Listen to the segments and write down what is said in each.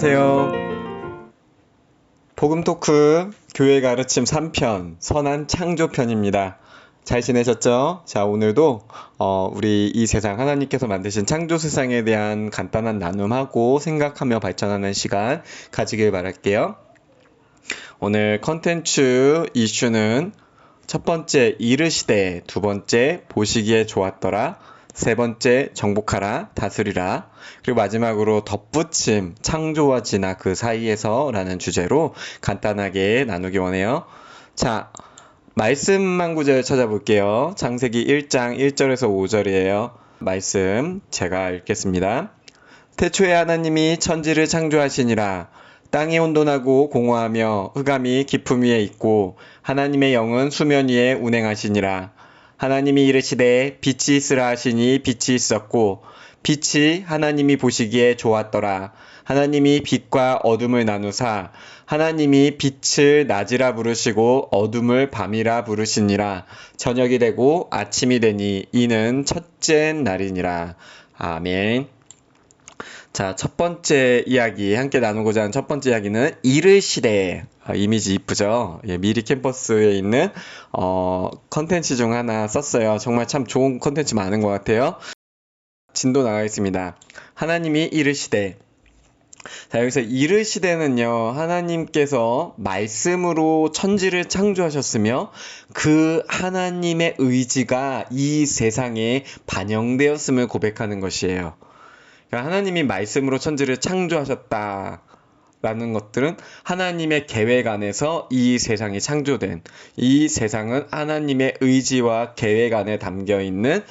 안녕하세요. 복음 토크 교회 가르침 3편 선한 창조편입니다. 잘 지내셨죠? 자, 오늘도 어, 우리 이 세상 하나님께서 만드신 창조 세상에 대한 간단한 나눔하고 생각하며 발전하는 시간 가지길 바랄게요. 오늘 컨텐츠 이슈는 첫 번째 이르시되, 두 번째 보시기에 좋았더라, 세 번째 정복하라, 다스리라, 그리고 마지막으로 덧붙임, 창조와 진화 그 사이에서라는 주제로 간단하게 나누기 원해요. 자, 말씀 한 구절 찾아볼게요. 창세기 1장 1절에서 5절이에요. 말씀 제가 읽겠습니다. 태초에 하나님이 천지를 창조하시니라. 땅이 온돈하고 공허하며 흑암이 깊음 위에 있고 하나님의 영은 수면 위에 운행하시니라. 하나님이 이르시되 빛이 있으라 하시니 빛이 있었고 빛이 하나님이 보시기에 좋았더라. 하나님이 빛과 어둠을 나누사 하나님이 빛을 낮이라 부르시고 어둠을 밤이라 부르시니라. 저녁이 되고 아침이 되니 이는 첫째 날이니라. 아멘. 자, 첫 번째 이야기, 함께 나누고자 하는 첫 번째 이야기는 이르시대. 어, 이미지 이쁘죠? 예, 미리 캠퍼스에 있는, 어, 컨텐츠 중 하나 썼어요. 정말 참 좋은 컨텐츠 많은 것 같아요. 진도 나가겠습니다. 하나님이 이르시대. 자, 여기서 이르시대는요, 하나님께서 말씀으로 천지를 창조하셨으며, 그 하나님의 의지가 이 세상에 반영되었음을 고백하는 것이에요. 그러니까 하나님이 말씀으로 천지를 창조하셨다. 라는 것들은 하나님의 계획 안에서 이 세상이 창조된 이 세상은 하나님의 의지와 계획 안에 담겨 있는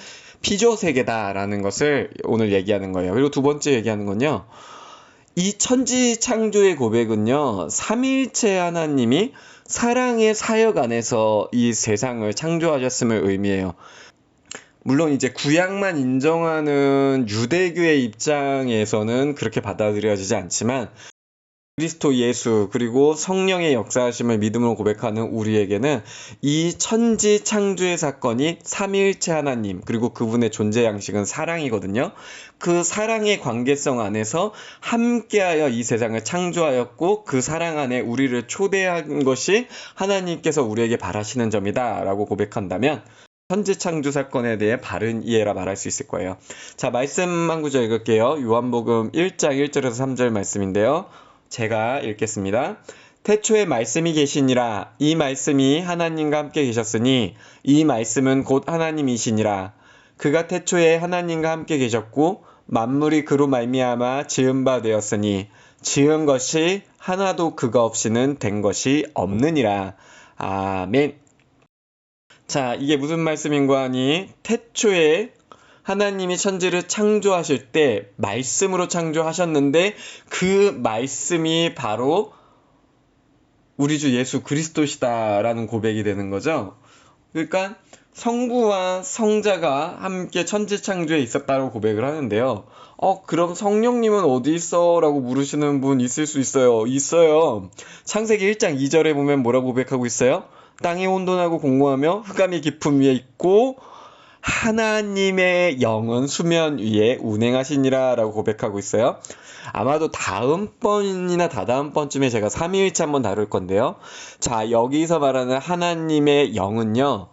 피조 세계다라는 것을 오늘 얘기하는 거예요. 그리고 두 번째 얘기하는 건요. 이 천지 창조의 고백은요. 삼일체 하나님이 사랑의 사역 안에서 이 세상을 창조하셨음을 의미해요. 물론 이제 구약만 인정하는 유대교의 입장에서는 그렇게 받아들여지지 않지만 그리스도 예수 그리고 성령의 역사하심을 믿음으로 고백하는 우리에게는 이 천지 창조의 사건이 삼위일체 하나님 그리고 그분의 존재 양식은 사랑이거든요. 그 사랑의 관계성 안에서 함께하여 이 세상을 창조하였고 그 사랑 안에 우리를 초대한 것이 하나님께서 우리에게 바라시는 점이다라고 고백한다면 현재 창조 사건에 대해 바른 이해라 말할 수 있을 거예요. 자, 말씀 한 구절 읽을게요. 요한복음 1장 1절에서 3절 말씀인데요. 제가 읽겠습니다. 태초에 말씀이 계시니라 이 말씀이 하나님과 함께 계셨으니 이 말씀은 곧 하나님이시니라 그가 태초에 하나님과 함께 계셨고 만물이 그로 말미암아 지은 바 되었으니 지은 것이 하나도 그가 없이는 된 것이 없느니라 아멘 자, 이게 무슨 말씀인가 하니 태초에 하나님이 천지를 창조하실 때 말씀으로 창조하셨는데 그 말씀이 바로 우리 주 예수 그리스도시다라는 고백이 되는 거죠. 그러니까 성부와 성자가 함께 천지 창조에 있었다고 고백을 하는데요. 어, 그럼 성령님은 어디 있어? 라고 물으시는 분 있을 수 있어요. 있어요. 창세기 1장 2절에 보면 뭐라고 고백하고 있어요? 땅이 온돈하고 공고하며 흑암이 깊음 위에 있고 하나님의 영은 수면 위에 운행하시니라 라고 고백하고 있어요. 아마도 다음 번이나 다다음 번쯤에 제가 삼위일체 한번 다룰 건데요. 자, 여기서 말하는 하나님의 영은요,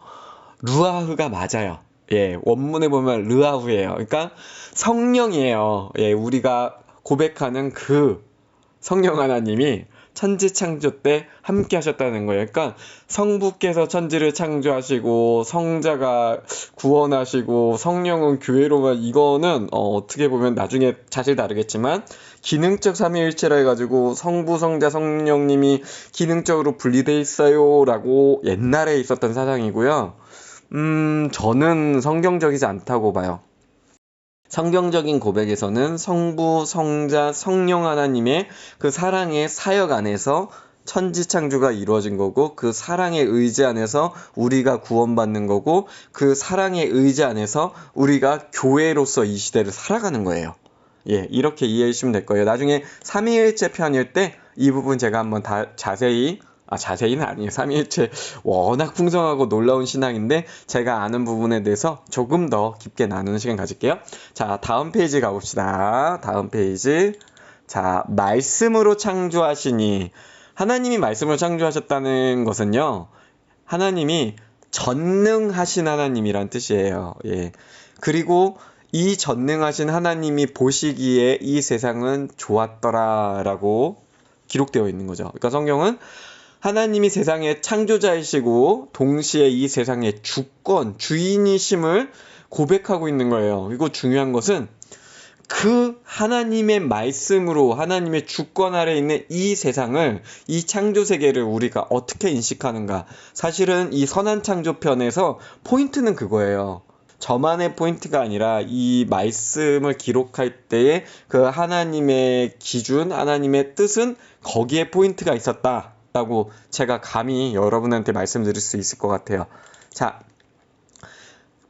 루아흐가 맞아요. 예, 원문에 보면 르아후예요. 그러니까 성령이에요. 예, 우리가 고백하는 그 성령 하나님이 천지 창조 때 함께 하셨다는 거예요. 그러니까 성부께서 천지를 창조하시고 성자가 구원하시고 성령은 교회로만 이거는 어, 떻게 보면 나중에 자세히 다르겠지만 기능적 삼위일체라 해가지고 성부 성자 성령님이 기능적으로 분리돼 있어요라고 옛날에 있었던 사상이고요. 음 저는 성경적이지 않다고 봐요. 성경적인 고백에서는 성부, 성자, 성령 하나님의 그 사랑의 사역 안에서 천지 창조가 이루어진 거고 그 사랑의 의지 안에서 우리가 구원받는 거고 그 사랑의 의지 안에서 우리가 교회로서 이 시대를 살아가는 거예요. 예, 이렇게 이해해 주시면 될 거예요. 나중에 삼위일체 편일 때 이 부분 제가 한번 다 자세히 아, 자세히는 아니에요. 삼위일체 워낙 풍성하고 놀라운 신앙인데 제가 아는 부분에 대해서 조금 더 깊게 나누는 시간 가질게요. 자, 다음 페이지 가봅시다. 다음 페이지. 자, 말씀으로 창조하시니 하나님이 말씀으로 창조하셨다는 것은요. 하나님이 전능하신 하나님이란 뜻이에요. 예. 그리고 이 전능하신 하나님이 보시기에 이 세상은 좋았더라라고 기록되어 있는 거죠. 그러니까 성경은 하나님이 세상의 창조자이시고 동시에 이 세상의 주권, 주인이심을 고백하고 있는 거예요. 그리고 중요한 것은 그 하나님의 말씀으로 하나님의 주권 아래 있는 이 세상을 이 창조 세계를 우리가 어떻게 인식하는가 사실은 이 선한 창조편에서 포인트는 그거예요. 저만의 포인트가 아니라 이 말씀을 기록할 때에 그 하나님의 기준, 하나님의 뜻은 거기에 포인트가 있었다 라고 제가 감히 여러분한테 말씀드릴 수 있을 것 같아요. 자,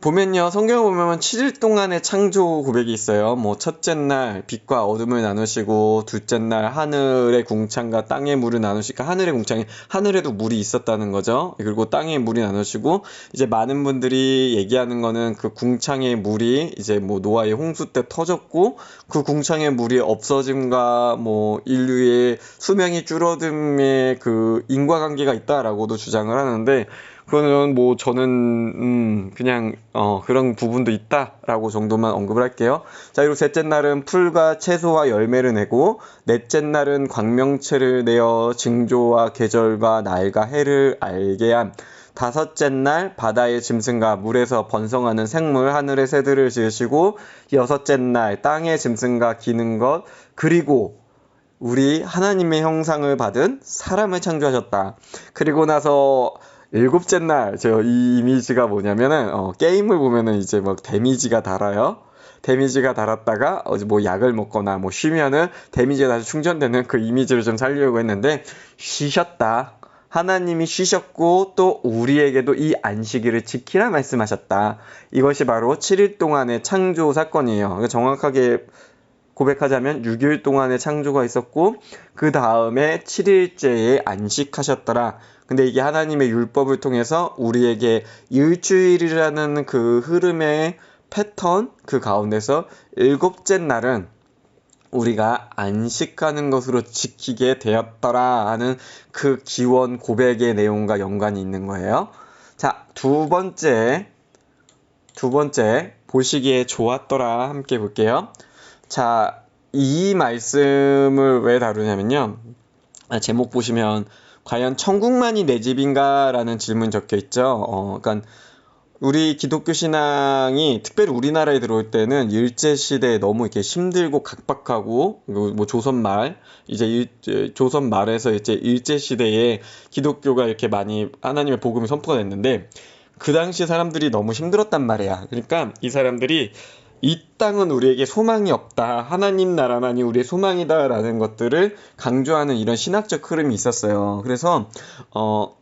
보면요, 성경을 보면 7일 동안의 창조 고백이 있어요. 뭐, 첫째 날 빛과 어둠을 나누시고, 둘째 날 하늘의 궁창과 땅의 물을 나누시니까 하늘의 궁창에, 하늘에도 물이 있었다는 거죠. 그리고 땅에 물이 나누시고, 이제 많은 분들이 얘기하는 거는 그 궁창의 물이 이제 뭐 노아의 홍수 때 터졌고, 그 궁창의 물이 없어짐과 뭐 인류의 수명이 줄어듦의 그 인과관계가 있다라고도 주장을 하는데, 그거는 뭐 저는 음 그냥 어 그런 부분도 있다라고 정도만 언급을 할게요. 자 그리고 셋째 날은 풀과 채소와 열매를 내고 넷째 날은 광명체를 내어 징조와 계절과 날과 해를 알게 함. 다섯째 날 바다의 짐승과 물에서 번성하는 생물 하늘의 새들을 지으시고 여섯째 날 땅의 짐승과 기는 것 그리고 우리 하나님의 형상을 받은 사람을 창조하셨다. 그리고 나서 일곱째 날, 저이 이미지가 뭐냐면은, 어, 게임을 보면은 이제 막 데미지가 달아요. 데미지가 달았다가, 어제 뭐 약을 먹거나 뭐 쉬면은 데미지가 다시 충전되는 그 이미지를 좀 살리려고 했는데, 쉬셨다. 하나님이 쉬셨고 또 우리에게도 이 안식일을 지키라 말씀하셨다. 이것이 바로 7일 동안의 창조 사건이에요. 그러니까 정확하게 고백하자면 6일 동안의 창조가 있었고 그 다음에 7일째에 안식하셨더라. 근데 이게 하나님의 율법을 통해서 우리에게 일주일이라는 그 흐름의 패턴 그 가운데서 일곱째 날은 우리가 안식하는 것으로 지키게 되었더라 하는 그 기원 고백의 내용과 연관이 있는 거예요. 자, 두 번째, 두 번째, 보시기에 좋았더라 함께 볼게요. 자, 이 말씀을 왜 다루냐면요. 아, 제목 보시면 과연 천국만이 내 집인가라는 질문 적혀 있죠. 어, 그러니까 우리 기독교 신앙이 특별히 우리나라에 들어올 때는 일제 시대에 너무 이렇게 힘들고 각박하고 뭐 조선 말 이제 일, 조선 말에서 이제 일제 시대에 기독교가 이렇게 많이 하나님의 복음이 선포가 됐는데 그 당시 사람들이 너무 힘들었단 말이야. 그러니까 이 사람들이 이 땅은 우리에게 소망이 없다. 하나님 나라만이 우리의 소망이다라는 것들을 강조하는 이런 신학적 흐름이 있었어요. 그래서 어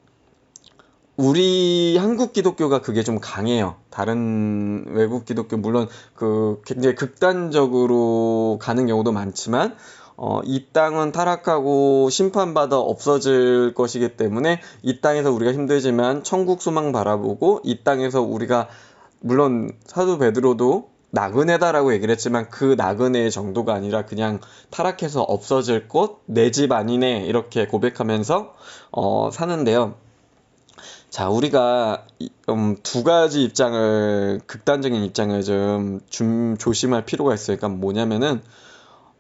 우리 한국 기독교가 그게 좀 강해요. 다른 외국 기독교 물론 그 굉장히 극단적으로 가는 경우도 많지만 어, 이 땅은 타락하고 심판받아 없어질 것이기 때문에 이 땅에서 우리가 힘들지만 천국 소망 바라보고 이 땅에서 우리가 물론 사도 베드로도 나그네다라고 얘기를 했지만 그 나그네의 정도가 아니라 그냥 타락해서 없어질 곳, 내집 아니네 이렇게 고백하면서 어, 사는데요. 자, 우리가 음, 두 가지 입장을 극단적인 입장을 좀, 좀 조심할 필요가 있어요. 그러니까 뭐냐면은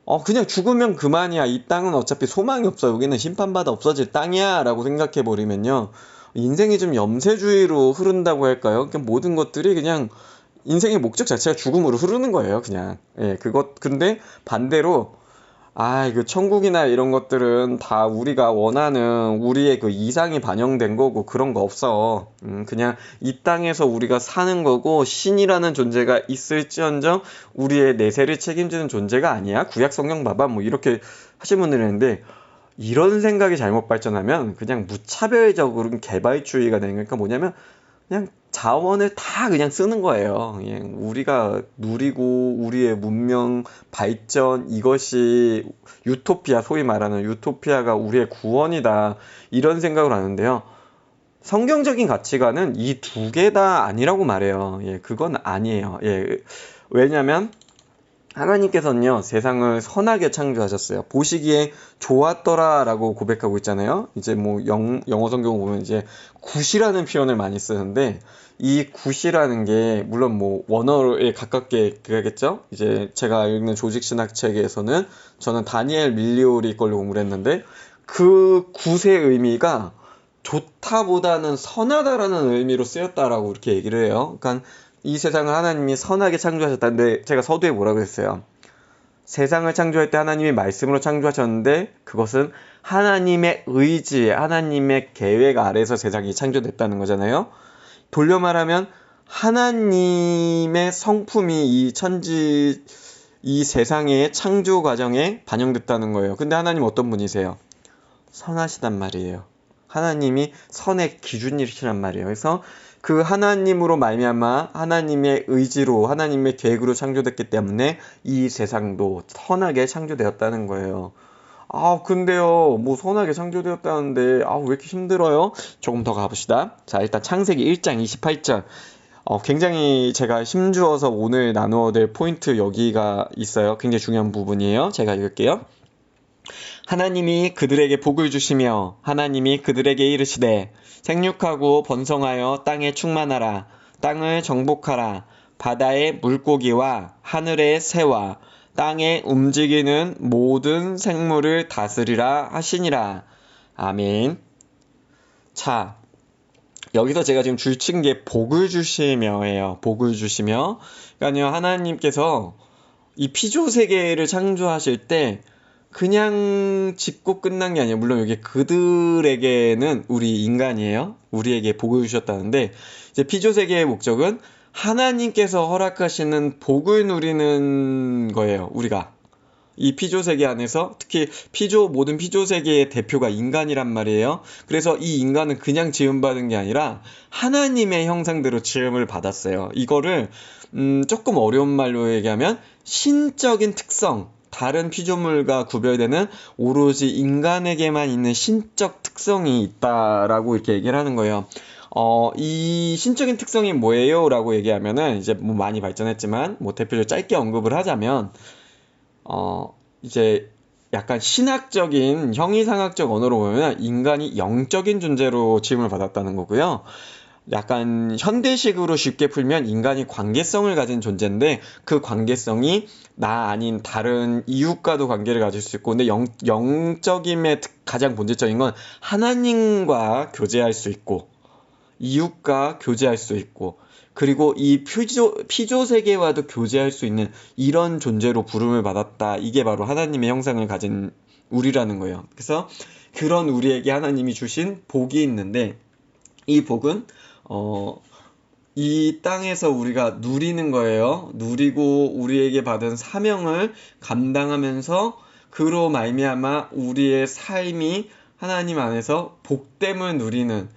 어 그냥 죽으면 그만이야. 이 땅은 어차피 소망이 없어. 여기는 심판받아 없어질 땅이야라고 생각해 버리면요. 인생이 좀 염세주의로 흐른다고 할까요? 그러니까 모든 것들이 그냥 인생의 목적 자체가 죽음으로 흐르는 거예요, 그냥. 예, 그것, 근데 반대로, 아, 그 천국이나 이런 것들은 다 우리가 원하는 우리의 그 이상이 반영된 거고 그런 거 없어. 음, 그냥 이 땅에서 우리가 사는 거고 신이라는 존재가 있을지언정 우리의 내세를 책임지는 존재가 아니야. 구약 성경 봐봐. 뭐 이렇게 하신 분들이 있는데 이런 생각이 잘못 발전하면 그냥 무차별적으로 개발주의가 되는 거니까 뭐냐면 그냥 자원을 다 그냥 쓰는 거예요. 그냥 우리가 누리고 우리의 문명 발전 이것이 유토피아 소위 말하는 유토피아가 우리의 구원이다 이런 생각을 하는데요. 성경적인 가치관은 이 두 개 다 아니라고 말해요. 예, 그건 아니에요. 예, 왜냐면 하나님께서는요, 세상을 선하게 창조하셨어요. 보시기에 좋았더라라고 고백하고 있잖아요. 이제 뭐 영, 영어 성경 보면 이제 굿이라는 표현을 많이 쓰는데 이 굿이라는 게 물론 뭐 원어에 가깝게 그겠죠. 이제 제가 읽는 조직 신학 책에서는 저는 다니엘 밀리오리 걸로 공부를 했는데 그 굿의 의미가 좋다보다는 선하다라는 의미로 쓰였다라고 이렇게 얘기를 해요. 그러니까 이 세상을 하나님이 선하게 창조하셨다는데 제가 서두에 뭐라고 했어요? 세상을 창조할 때 하나님이 말씀으로 창조하셨는데 그것은 하나님의 의지, 하나님의 계획 아래서 세상이 창조됐다는 거잖아요. 돌려 말하면 하나님의 성품이 이 천지, 이 세상의 창조 과정에 반영됐다는 거예요. 근데 하나님 어떤 분이세요? 선하시단 말이에요. 하나님이 선의 기준이시란 말이에요. 그래서 그 하나님으로 말미암아 하나님의 의지로 하나님의 계획으로 창조됐기 때문에 이 세상도 선하게 창조되었다는 거예요. 아, 근데요, 뭐 선하게 창조되었다는데, 아, 왜 이렇게 힘들어요? 조금 더 가봅시다. 자, 일단 창세기 1장 28절. 어, 굉장히 제가 힘주어서 오늘 나누어 될 포인트 여기가 있어요. 굉장히 중요한 부분이에요. 제가 읽을게요. 하나님이 그들에게 복을 주시며 하나님이 그들에게 이르시되 생육하고 번성하여 땅에 충만하라 땅을 정복하라 바다의 물고기와 하늘의 새와 땅에 움직이는 모든 생물을 다스리라 하시니라. 아멘. 자, 여기서 제가 지금 줄친 게 복을 주시며예요. 복을 주시며. 그러니까요, 하나님께서 이 피조 세계를 창조하실 때 그냥 짓고 끝난 게 아니에요. 물론 여기 그들에게는 우리 인간이에요. 우리에게 복을 주셨다는데 이제 피조 세계의 목적은 하나님께서 허락하시는 복을 누리는 거예요. 우리가 이 피조 세계 안에서 특히 피조 모든 피조 세계의 대표가 인간이란 말이에요. 그래서 이 인간은 그냥 지음 받은 게 아니라 하나님의 형상대로 지음을 받았어요. 이거를 음, 조금 어려운 말로 얘기하면 신적인 특성 다른 피조물과 구별되는 오로지 인간에게만 있는 신적 특성이 있다라고 이렇게 얘기를 하는 거예요. 어, 이 신적인 특성이 뭐예요? 라고 얘기하면은 이제 뭐 많이 발전했지만 뭐 대표적으로 짧게 언급을 하자면 어, 이제 약간 신학적인 형이상학적 언어로 보면 인간이 영적인 존재로 지음을 받았다는 거고요. 약간 현대식으로 쉽게 풀면 인간이 관계성을 가진 존재인데 그 관계성이 나 아닌 다른 이웃과도 관계를 가질 수 있고 근데 영, 영적임의 가장 본질적인 건 하나님과 교제할 수 있고 이웃과 교제할 수 있고 그리고 이 피조, 피조 세계와도 교제할 수 있는 이런 존재로 부름을 받았다. 이게 바로 하나님의 형상을 가진 우리라는 거예요. 그래서 그런 우리에게 하나님이 주신 복이 있는데 이 복은 어, 이 땅에서 우리가 누리는 거예요. 누리고 우리에게 받은 사명을 감당하면서 그로 말미암아 우리의 삶이 하나님 안에서 복됨을 누리는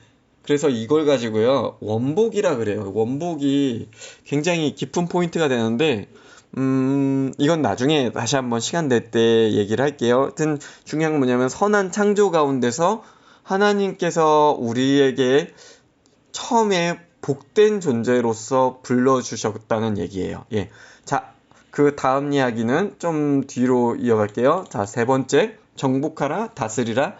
그래서 이걸 가지고요 원복이라 그래요. 원복이 굉장히 깊은 포인트가 되는데 음 이건 나중에 다시 한번 시간 될 때 얘기를 할게요. 하여튼 중요한 건 뭐냐면 선한 창조 가운데서 하나님께서 우리에게 처음에 복된 존재로서 불러주셨다는 얘기예요. 예. 자, 그 다음 이야기는 좀 뒤로 이어갈게요. 자, 세 번째. 정복하라, 다스리라.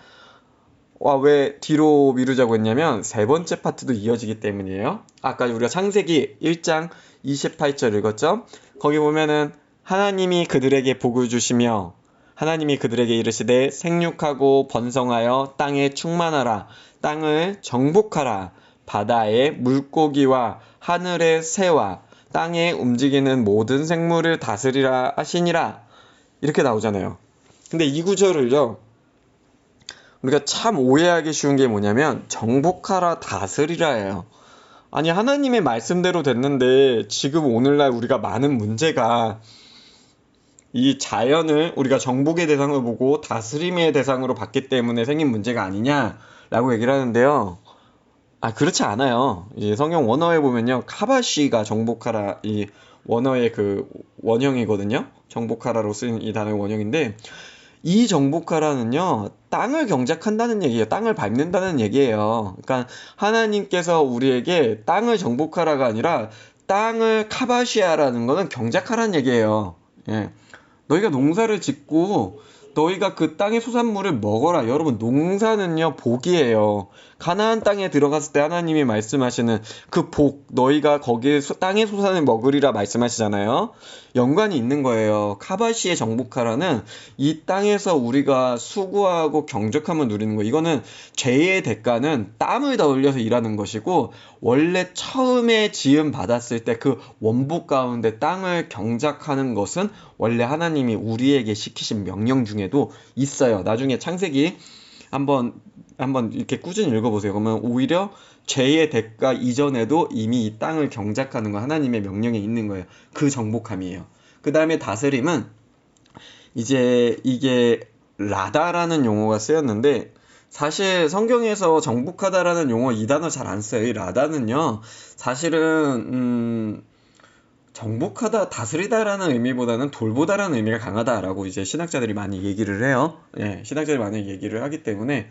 와, 왜 뒤로 미루자고 했냐면, 세 번째 파트도 이어지기 때문이에요. 아까 우리가 창세기 1장 28절 읽었죠? 거기 보면은, 하나님이 그들에게 복을 주시며, 하나님이 그들에게 이르시되 생육하고 번성하여 땅에 충만하라, 땅을 정복하라, 바다의 물고기와 하늘의 새와 땅에 움직이는 모든 생물을 다스리라 하시니라. 이렇게 나오잖아요. 근데 이 구절을요, 우리가 참 오해하기 쉬운 게 뭐냐면, 정복하라, 다스리라예요. 아니, 하나님의 말씀대로 됐는데, 지금 오늘날 우리가 많은 문제가, 이 자연을 우리가 정복의 대상으로 보고 다스림의 대상으로 봤기 때문에 생긴 문제가 아니냐라고 얘기를 하는데요. 아, 그렇지 않아요. 이 성경 원어에 보면요. 카바시가 정복하라 이 원어의 그 원형이거든요. 정복하라로 쓰인 이 단어의 원형인데 이 정복하라는요. 땅을 경작한다는 얘기예요. 땅을 밟는다는 얘기예요. 그러니까 하나님께서 우리에게 땅을 정복하라가 아니라 땅을 카바시아라는 거는 경작하라는 얘기예요. 예. 너희가 농사를 짓고 너희가 그 땅의 소산물을 먹어라. 여러분, 농사는요, 복이에요. 가나안 땅에 들어갔을 때 하나님이 말씀하시는 그 복, 너희가 거기에 소- 땅의 소산을 먹으리라 말씀하시잖아요. 연관이 있는 거예요. 카바시의 정복하라는 이 땅에서 우리가 수고하고 경적함을 누리는 거. 이거는 죄의 대가는 땀을 더 흘려서 일하는 것이고, 원래 처음에 지음 받았을 때 그 원복 가운데 땅을 경작하는 것은 원래 하나님이 우리에게 시키신 명령 중에도 있어요. 나중에 창세기 한번 한번 이렇게 꾸준히 읽어보세요. 그러면 오히려 죄의 대가 이전에도 이미 이 땅을 경작하는 거 하나님의 명령에 있는 거예요. 그 정복함이에요. 그 다음에 다스림은 이제 이게 라다라는 용어가 쓰였는데 사실 성경에서 정복하다라는 용어 이 단어 잘 안 써요. 이 라다는요. 사실은 음 정복하다, 다스리다라는 의미보다는 돌보다라는 의미가 강하다라고 이제 신학자들이 많이 얘기를 해요. 예, 신학자들이 많이 얘기를 하기 때문에.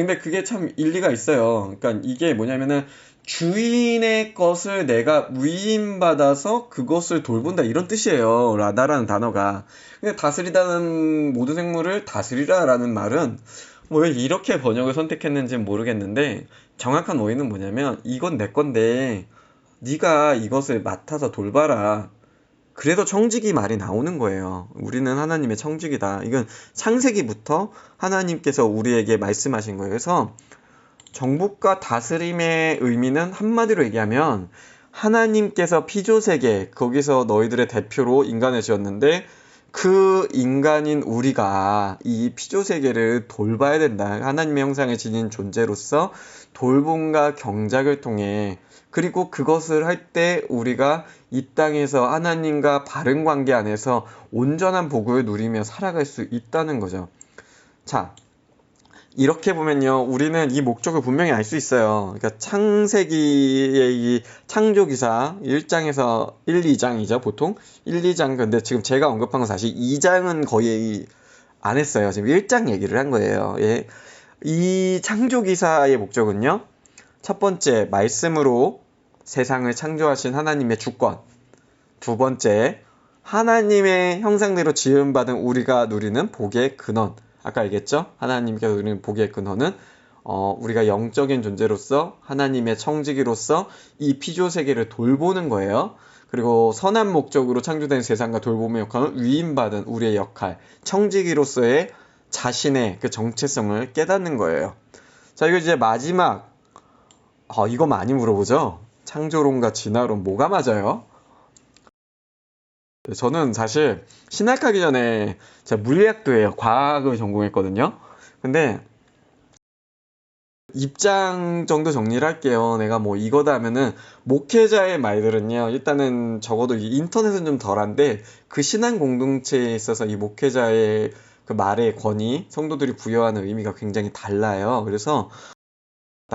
근데 그게 참 일리가 있어요. 그러니까 이게 뭐냐면은 주인의 것을 내가 위임받아서 그것을 돌본다 이런 뜻이에요. 라다라는 단어가. 근데 다스리다는 모든 생물을 다스리라라는 말은 뭐왜 이렇게 번역을 선택했는지는 모르겠는데 정확한 어휘는 뭐냐면 이건 내 건데 네가 이것을 맡아서 돌봐라. 그래도 청지기 말이 나오는 거예요. 우리는 하나님의 청지기다. 이건 창세기부터 하나님께서 우리에게 말씀하신 거예요. 그래서 정복과 다스림의 의미는 한마디로 얘기하면 하나님께서 피조세계, 거기서 너희들의 대표로 인간을 지었는데 그 인간인 우리가 이 피조세계를 돌봐야 된다. 하나님의 형상을 지닌 존재로서 돌봄과 경작을 통해 그리고 그것을 할 때 우리가 이 땅에서 하나님과 바른 관계 안에서 온전한 복을 누리며 살아갈 수 있다는 거죠. 자, 이렇게 보면요, 우리는 이 목적을 분명히 알 수 있어요. 그러니까 창세기의 이 창조 기사 1장에서 1, 2장이죠, 보통. 1, 2장, 근데 지금 제가 언급한 건 사실 2장은 거의 안 했어요. 지금 1장 얘기를 한 거예요. 예. 이 창조 기사의 목적은요, 첫 번째, 말씀으로 세상을 창조하신 하나님의 주권. 두 번째, 하나님의 형상대로 지음받은 우리가 누리는 복의 근원. 아까 얘기했죠? 하나님께서 누리는 복의 근원은 어, 우리가 영적인 존재로서 하나님의 청지기로서 이 피조 세계를 돌보는 거예요. 그리고 선한 목적으로 창조된 세상과 돌봄의 역할은 위임받은 우리의 역할, 청지기로서의 자신의 그 정체성을 깨닫는 거예요. 자, 이거 이제 마지막, 어, 이거 많이 물어보죠? 창조론과 진화론 뭐가 맞아요? 저는 사실 신학 하기 전에 제가 물리학도 해요. 과학을 전공했거든요. 근데 입장 정도 정리를 할게요. 내가 뭐 이거다 하면은 목회자의 말들은요. 일단은 적어도 이 인터넷은 좀 덜한데 그 신앙 공동체에 있어서 이 목회자의 그 말의 권위, 성도들이 부여하는 의미가 굉장히 달라요. 그래서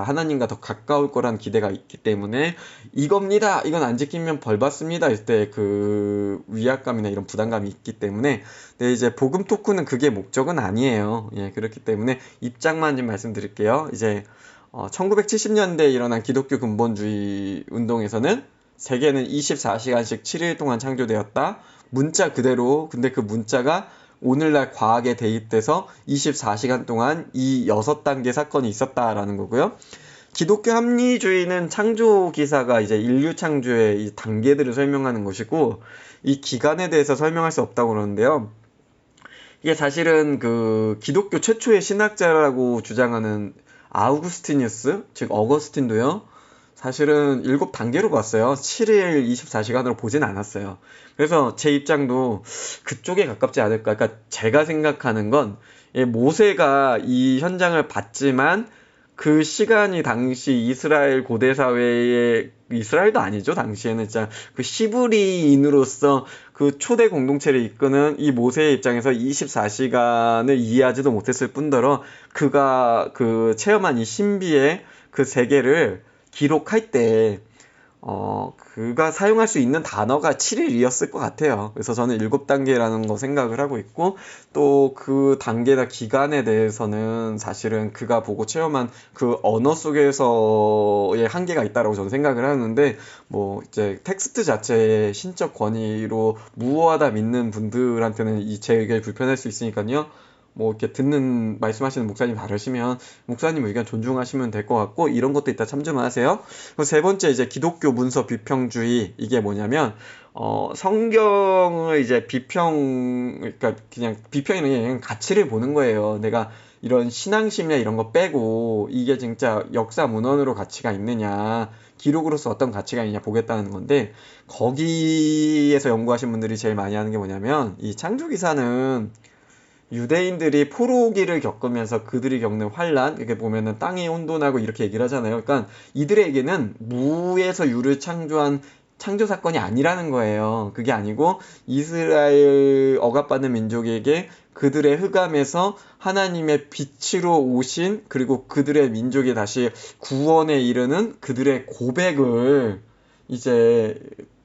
하나님과 더 가까울 거란 기대가 있기 때문에 이겁니다. 이건 안 지키면 벌 받습니다. 이때 그 위압감이나 이런 부담감이 있기 때문에 근데 이제 복음 토크는 그게 목적은 아니에요. 예, 그렇기 때문에 입장만 좀 말씀드릴게요. 이제 어, 1970년대에 일어난 기독교 근본주의 운동에서는 세계는 24시간씩 7일 동안 창조되었다. 문자 그대로 근데 그 문자가 오늘날 과학에 대입돼서 24시간 동안 이 6단계 사건이 있었다라는 거고요. 기독교 합리주의는 창조 기사가 이제 인류 창조의 이 단계들을 설명하는 것이고 이 기간에 대해서 설명할 수 없다고 그러는데요. 이게 사실은 그 기독교 최초의 신학자라고 주장하는 아우구스티니우스, 즉 어거스틴도요. 사실은 일곱 단계로 봤어요. 7일 24시간으로 보진 않았어요. 그래서 제 입장도 그쪽에 가깝지 않을까. 그러니까 제가 생각하는 건 예, 모세가 이 현장을 봤지만 그 시간이 당시 이스라엘 고대 사회의 이스라엘도 아니죠. 당시에는 진짜 그 시브리인으로서 그 초대 공동체를 이끄는 이 모세의 입장에서 24시간을 이해하지도 못했을 뿐더러 그가 그 체험한 이 신비의 그 세계를 기록할 때 어, 그가 사용할 수 있는 단어가 7일이었을 것 같아요. 그래서 저는 7단계라는 거 생각을 하고 있고, 또 그 단계나 기간에 대해서는 사실은 그가 보고 체험한 그 언어 속에서의 한계가 있다라고 저는 생각을 하는데, 뭐, 이제 텍스트 자체의 신적 권위로 무호하다 믿는 분들한테는 이제 의견이 불편할 수 있으니까요. 뭐 이렇게 듣는 말씀하시는 목사님 다르시면 목사님 의견 존중하시면 될 것 같고 이런 것도 이따 참조만 하세요. 그리고 세 번째 이제 기독교 문서 비평주의 이게 뭐냐면 어 성경을 이제 비평 그러니까 그냥 비평이는 그냥 가치를 보는 거예요. 내가 이런 신앙심이나 이런 거 빼고 이게 진짜 역사 문헌으로 가치가 있느냐 기록으로서 어떤 가치가 있냐 보겠다는 건데 거기에서 연구하신 분들이 제일 많이 하는 게 뭐냐면 이 창조 기사는 유대인들이 포로기를 겪으면서 그들이 겪는 환란 이렇게 보면은 땅이 혼돈하고 이렇게 얘기를 하잖아요. 그러니까 이들에게는 무에서 유를 창조한 창조 사건이 아니라는 거예요. 그게 아니고 이스라엘 억압받는 민족에게 그들의 흑암에서 하나님의 빛으로 오신 그리고 그들의 민족이 다시 구원에 이르는 그들의 고백을 이제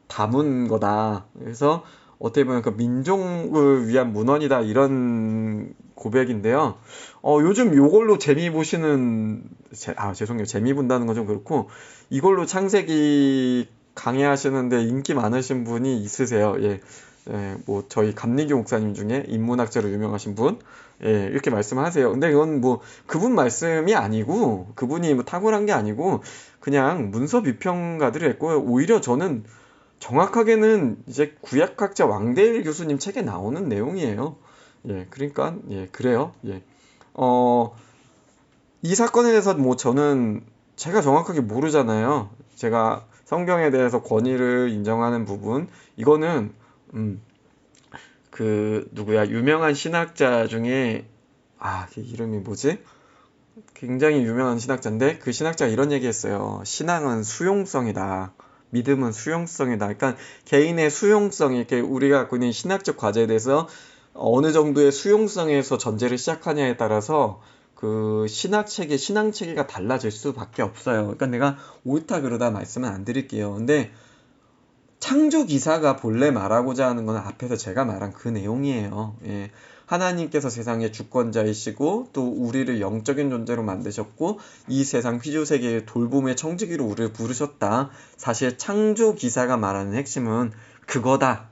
담은 거다. 그래서 어떻게 보면 그 민족을 위한 문헌이다 이런 고백인데요. 어, 요즘 요걸로 재미 보시는 제, 아 죄송해요 재미 본다는 건 좀 그렇고 이걸로 창세기 강의하시는데 인기 많으신 분이 있으세요. 예. 예, 뭐 저희 감리교 목사님 중에 인문학자로 유명하신 분, 예, 이렇게 말씀하세요. 근데 이건 뭐 그분 말씀이 아니고 그분이 뭐 탁월한 게 아니고 그냥 문서 비평가들이 했고요. 오히려 저는 정확하게는 이제 구약학자 왕대일 교수님 책에 나오는 내용이에요. 예, 그러니까 예, 그래요. 예. 어, 이 사건에 대해서 뭐 저는 제가 정확하게 모르잖아요. 제가 성경에 대해서 권위를 인정하는 부분 이거는 음, 그 누구야 유명한 신학자 중에 아, 그 이름이 뭐지? 굉장히 유명한 신학자인데 그 신학자가 이런 얘기했어요. 신앙은 수용성이다. 믿음은 수용성이다. 그러니까 개인의 수용성, 이렇게 우리가 갖고 있는 신학적 과제에 대해서 어느 정도의 수용성에서 전제를 시작하냐에 따라서 그 신학 체계, 신앙 체계가 달라질 수밖에 없어요. 그러니까 내가 옳다 그러다 말씀은 안 드릴게요. 근데 창조 기사가 본래 말하고자 하는 건 앞에서 제가 말한 그 내용이에요. 예. 하나님께서 세상의 주권자이시고 또 우리를 영적인 존재로 만드셨고 이 세상 휘조 세계의 돌봄의 청지기로 우리를 부르셨다. 사실 창조 기사가 말하는 핵심은 그거다.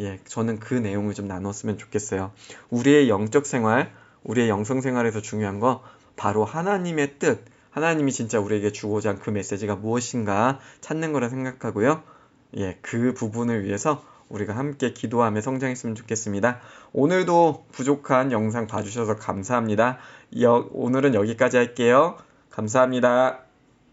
예, 저는 그 내용을 좀 나눴으면 좋겠어요. 우리의 영적 생활, 우리의 영성 생활에서 중요한 거 바로 하나님의 뜻, 하나님이 진짜 우리에게 주고자 한 그 메시지가 무엇인가 찾는 거라 생각하고요. 예, 그 부분을 위해서 우리가 함께 기도하며 성장했으면 좋겠습니다. 오늘도 부족한 영상 봐주셔서 감사합니다. 여, 오늘은 여기까지 할게요. 감사합니다.